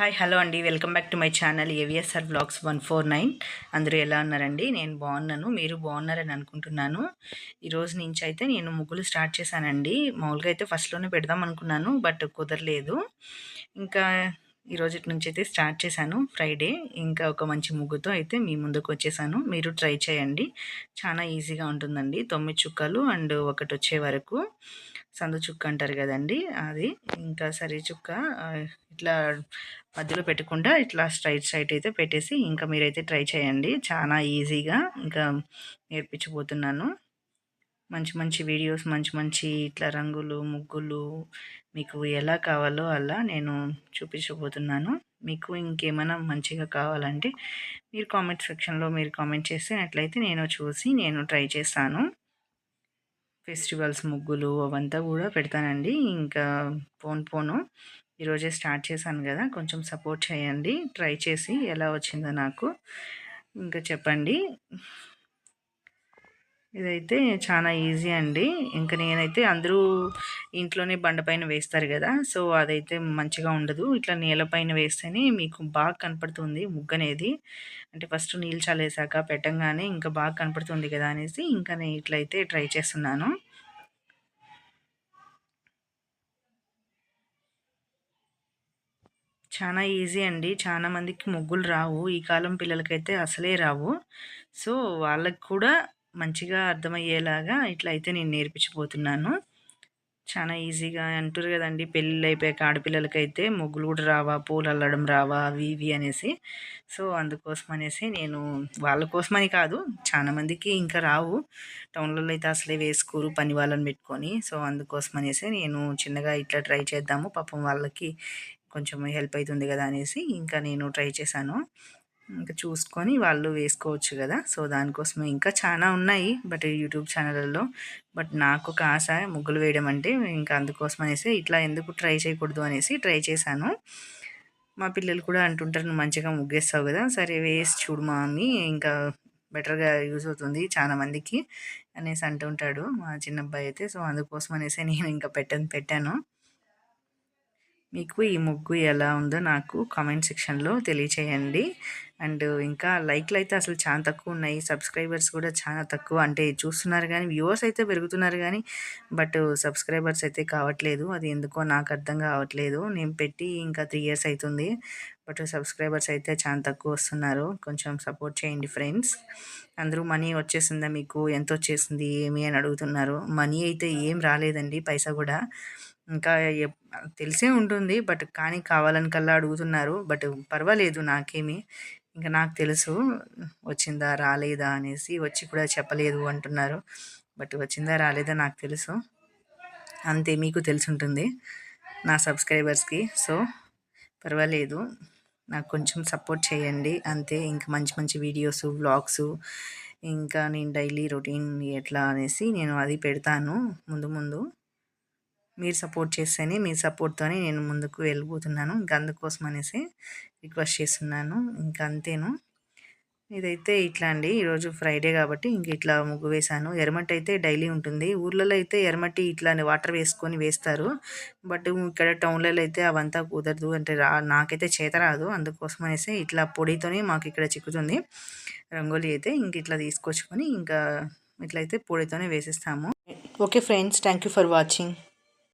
Hi hello అండి. Welcome back to my channel AVSR blogs one four nine. అందరూ ఎలా ఉన్నారండి? నేను బాగున్నాను. మీరు బాగున్నారని అనుకుంటున్నాను. ఈరోజు నుంచి అయితే నేను ముగ్గులు స్టార్ట్ చేశానండి. మామూలుగా అయితే ఫస్ట్లోనే పెడదాం అనుకున్నాను బట్ కుదరలేదు. ఇంకా ఈరోజు నుంచి అయితే స్టార్ట్ చేశాను. ఫ్రైడే ఇంకా ఒక మంచి ముగ్గుతో అయితే మీ ముందుకు వచ్చేసాను. మీరు ట్రై చేయండి. చాలా ఈజీగా ఉంటుందండి. తొమ్మిది చుక్కలు అండ్ ఒకటి వచ్చే వరకు సందు చుక్క అంటారు కదండి అది. ఇంకా సరే చుక్క ఇట్లా మధ్యలో పెట్టకుండా ఇట్లా స్ట్రైట్ స్ట్రైట్ అయితే పెట్టేసి ఇంకా మీరైతే ట్రై చేయండి. చాలా ఈజీగా ఇంకా నేర్పించబోతున్నాను. మంచి మంచి వీడియోస్ మంచి మంచి ఇట్లా రంగులు ముగ్గులు మీకు ఎలా కావాలో అలా నేను చూపించబోతున్నాను. మీకు ఇంకేమైనా మంచిగా కావాలంటే మీరు కామెంట్ సెక్షన్లో మీరు కామెంట్ చేసినట్లయితే నేను చూసి నేను ట్రై చేస్తాను. ఫెస్టివల్స్ ముగ్గులు అవంతా కూడా పెడతానండి. ఇంకా ఫోన్ ఫోను ఈరోజే స్టార్ట్ చేశాను కదా కొంచెం సపోర్ట్ చేయండి. ట్రై చేసి ఎలా వచ్చిందో నాకు. ఇంకా చెప్పండి. ఇదైతే చాలా ఈజీ అండి. ఇంకా నేనైతే అందరూ ఇంట్లోనే బండపైన వేస్తారు కదా సో అదైతే మంచిగా ఉండదు. ఇట్లా నేలపైన వేస్తేనే మీకు బాగా కనపడుతుంది ముగ్గు అనేది అంటే ఫస్ట్ నీళ్ళు చల్లేసాక పెట్టంగానే ఇంకా బాగా కనపడుతుంది కదా అనేసి ఇంకా నేను ఇట్లయితే ట్రై చేస్తున్నాను. చాలా ఈజీ అండి. చాలా మందికి ముగ్గులు రావు. ఈ కాలం పిల్లలకైతే అసలే రావు. సో వాళ్ళకి కూడా మంచిగా అర్థమయ్యేలాగా ఇట్లా అయితే నేను నేర్పించబోతున్నాను. చాలా ఈజీగా అంటారు కదండి. పెళ్ళిళ్ళు అయిపోయాక ఆడపిల్లలకైతే ముగ్గులు కూడా రావా పూలు అల్లడం రావా అవి ఇవి అనేసి. సో అందుకోసం అనేసి నేను వాళ్ళ కోసమని కాదు చాలామందికి ఇంకా రావు. టౌన్లలో అయితే అసలే వేసుకోరు పని వాళ్ళని పెట్టుకొని. సో అందుకోసం అనేసి నేను చిన్నగా ఇట్లా ట్రై చేద్దాము. పాపం వాళ్ళకి కొంచెం హెల్ప్ అవుతుంది కదా అనేసి ఇంకా నేను ట్రై చేశాను. ఇంకా చూసుకొని వాళ్ళు వేసుకోవచ్చు కదా. సో దానికోసం ఇంకా చాలా ఉన్నాయి బట్ యూట్యూబ్ ఛానళ్ళలో బట్ నాకు ఒక ఆశ ముగ్గులు వేయడం అంటే ఇంకా అందుకోసం అనేసి ఇట్లా ఎందుకు ట్రై చేయకూడదు అనేసి ట్రై చేశాను. మా పిల్లలు కూడా అంటుంటారు నువ్వు మంచిగా ముగ్గేస్తావు కదా. సరే వేసి చూడు మా మమ్మీ ఇంకా బెటర్గా యూజ్ అవుతుంది చాలా మందికి అనేసి అంటుంటాడు మా చిన్న అబ్బాయి అయితే. సో అందుకోసం అనేసి నేను ఇంకా పెట్టను పెట్టాను. మీకు ఈ ముగ్గు ఎలా ఉందో నాకు కామెంట్ సెక్షన్లో తెలియచేయండి. అండ్ ఇంకా లైక్లు అయితే అసలు చాలా తక్కువ ఉన్నాయి. సబ్స్క్రైబర్స్ కూడా చాలా తక్కువ. అంటే చూస్తున్నారు కానీ వ్యూవర్స్ అయితే పెరుగుతున్నారు కానీ బట్ సబ్స్క్రైబర్స్ అయితే కావట్లేదు. అది ఎందుకో నాకు అర్థం కావట్లేదు. నేను పెట్టి ఇంకా త్రీ ఇయర్స్ అవుతుంది బట్ సబ్స్క్రైబర్స్ అయితే చాలా తక్కువ వస్తున్నారు. కొంచెం సపోర్ట్ చేయండి ఫ్రెండ్స్. అందరూ మనీ వచ్చేసిందా మీకు? ఎంత వచ్చేసింది? ఏమి అని అడుగుతున్నారు. మనీ అయితే ఏం రాలేదండి. పైసా కూడా. ఇంకా తెలిసే ఉంటుంది. బట్ కానీ కావాలని కల్లా అడుగుతున్నారు. బట్ పర్వాలేదు నాకేమి. ఇంకా నాకు తెలుసు వచ్చిందా రాలేదా? అనేసి వచ్చి కూడా చెప్పలేదు అంటున్నారు. బట్ వచ్చిందా రాలేదా? నాకు తెలుసు. అంతే మీకు తెలిసి ఉంటుంది నా సబ్స్క్రైబర్స్కి. సో పర్వాలేదు. నాకు కొంచెం సపోర్ట్ చేయండి. అంతే ఇంకా మంచి మంచి వీడియోస్ వ్లాగ్స్ ఇంకా నేను డైలీ రొటీన్ ఎట్లా అనేసి నేను అది పెడతాను ముందు ముందు. మీరు సపోర్ట్ చేస్తేనే మీ సపోర్ట్తోనే నేను ముందుకు వెళ్ళిపోతున్నాను ఇంకా అందుకోసం అనేసి రిక్వెస్ట్ చేస్తున్నాను. ఇంకా అంతేను. ఇదైతే ఇట్లా అండి. ఈరోజు ఫ్రైడే కాబట్టి ఇంక ఇట్లా ముగ్గు వేశాను. ఎర్మట్టి అయితే డైలీ ఉంటుంది. ఊర్లలో అయితే ఎర్మట్టి ఇట్లా వాటర్ వేసుకొని వేస్తారు. బట్ ఇక్కడ టౌన్లలో అయితే అవంతా కుదరదు. అంటే రా నాకైతే చేత రాదు. అందుకోసం అనేసి ఇట్లా పొడితోనే మాకు ఇక్కడ చిక్కుతుంది. రంగోలీ అయితే ఇంక ఇట్లా తీసుకొచ్చుకొని ఇంకా ఇట్లయితే పొడితోనే వేసేస్తాము. Okay friends. Thank for watching.